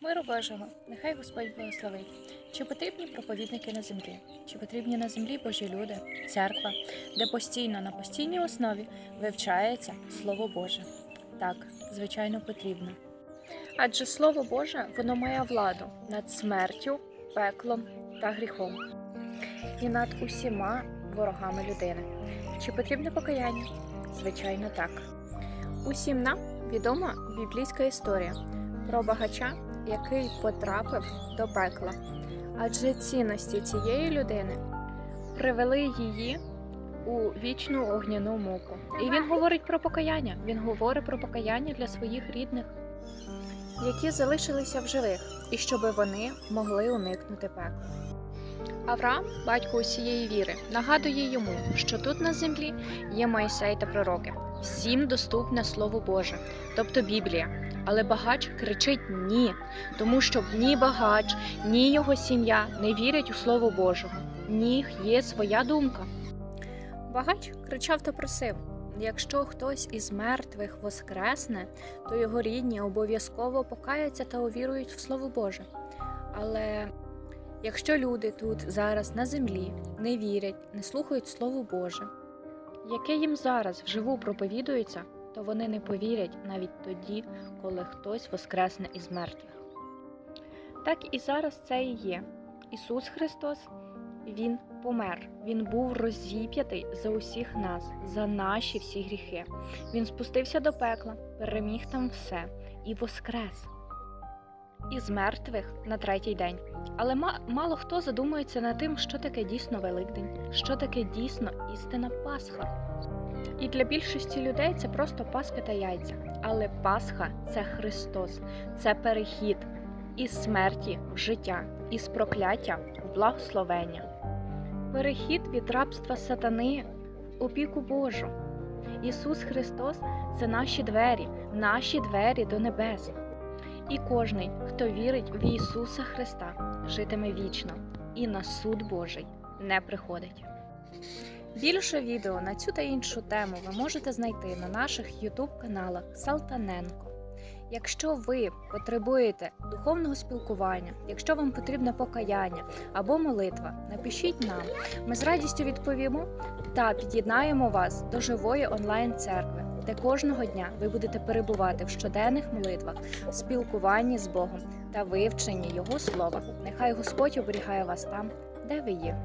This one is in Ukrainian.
Миру Божого, нехай Господь благословить. Чи потрібні проповідники на землі? Чи потрібні на землі Божі люди, церква, де постійно на постійній основі вивчається Слово Боже? Так, звичайно, потрібно. Адже Слово Боже воно має владу над смертю, пеклом та гріхом і над усіма ворогами людини. Чи потрібне покаяння? Звичайно, так. Усім нам відома біблійська історія про багача, який потрапив до пекла. Адже цінності цієї людини привели її у вічну огняну муку. І він говорить про покаяння. Він говорить про покаяння для своїх рідних, які залишилися в живих, і щоб вони могли уникнути пекла. Авраам, батько усієї віри, нагадує йому, що тут на землі є Моїсей та пророки. Всім доступне Слово Боже, тобто Біблія. Але багач кричить ні, тому що ні багач, ні його сім'я не вірять у Слово Божого. В них є своя думка. Багач кричав та просив: якщо хтось із мертвих воскресне, то його рідні обов'язково покаяться та увірують в Слово Боже. Але якщо люди тут зараз на землі не вірять, не слухають Слово Боже, яке їм зараз вживу проповідується, то вони не повірять навіть тоді, коли хтось воскресне із мертвих. Так і зараз це і є. Ісус Христос, Він помер, Він був розіп'ятий за усіх нас, за наші всі гріхи. Він спустився до пекла, переміг там все і воскрес. Із мертвих на третій день. Але ма- мало хто задумується над тим, що таке дійсно Великдень, що таке дійсно істина Пасха. І для більшості людей це просто Пасха та яйця. Але Пасха це Христос, це перехід із смерті в життя, із прокляття в благословення. Перехід від рабства сатани в опіку Божу. Ісус Христос це наші двері, наші двері до небес. І кожний, хто вірить в Ісуса Христа, житиме вічно і на суд Божий не приходить. Більше відео на цю та іншу тему ви можете знайти на наших YouTube каналах Салтаненко. Якщо ви потребуєте духовного спілкування, якщо вам потрібне покаяння або молитва, напишіть нам. Ми з радістю відповімо та під'єднаємо вас до живої онлайн-церкви, де кожного дня ви будете перебувати в щоденних молитвах, спілкуванні з Богом та вивченні Його слова. Нехай Господь оберігає вас там, де ви є.